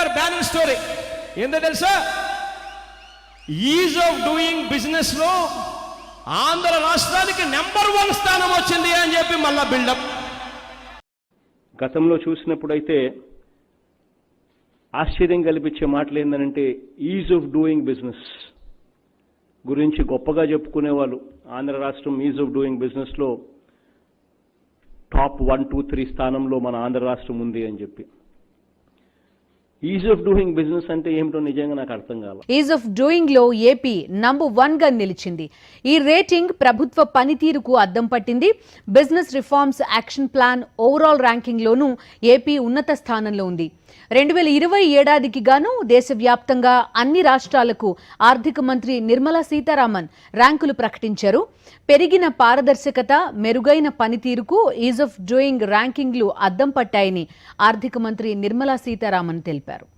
Paper banner story ఏంటో తెలుసా? Is of doing బిజినెస్లో ఆంధ్ర రాష్ట్రానికి నెంబర్ వన్ స్థానం వచ్చింది అని చెప్పి మళ్ళా బిల్డప్ గతంలో చూసినప్పుడైతే ఆశ్చర్యం కల్పించే మాటలు ఏంటంటే ఈజ్ ఆఫ్ డూయింగ్ బిజినెస్ గురించి గొప్పగా చెప్పుకునేవాళ్ళు. ఆంధ్ర రాష్ట్రం ఈజ్ ఆఫ్ డూయింగ్ బిజినెస్లో టాప్ వన్ టూ త్రీ స్థానంలో మన ఆంధ్ర రాష్ట్రం ఉంది అని చెప్పి. ఈజ్ ఆఫ్ డూయింగ్ బిజినెస్ అంటే ఏమిటో నిజంగా నాకు అర్థం కాల. ఈజ్ ఆఫ్ డూయింగ్లో ఏపీ నంబర్ వన్గా నిలిచింది. ఈ రేటింగ్ ప్రభుత్వ పనితీరుకు అద్దం పట్టింది. Business reforms action plan overall ranking లోనూ ఏపీ ఉన్నత స్థానంలో ఉంది. రెండు వేల ఇరవై ఏడాదికి గాను దేశవ్యాప్తంగా అన్ని రాష్ట్రాలకు ఆర్థిక మంత్రి నిర్మలా సీతారామన్ ర్యాంకులు ప్రకటించారు. పెరిగిన పారదర్శకత మెరుగైన పనితీరుకు ఈజ్ ఆఫ్ డూయింగ్ ర్యాంకింగ్లు అద్దం పట్టాయని ఆర్థిక మంత్రి నిర్మలా సీతారామన్ తెలిపారు. తెలిపారు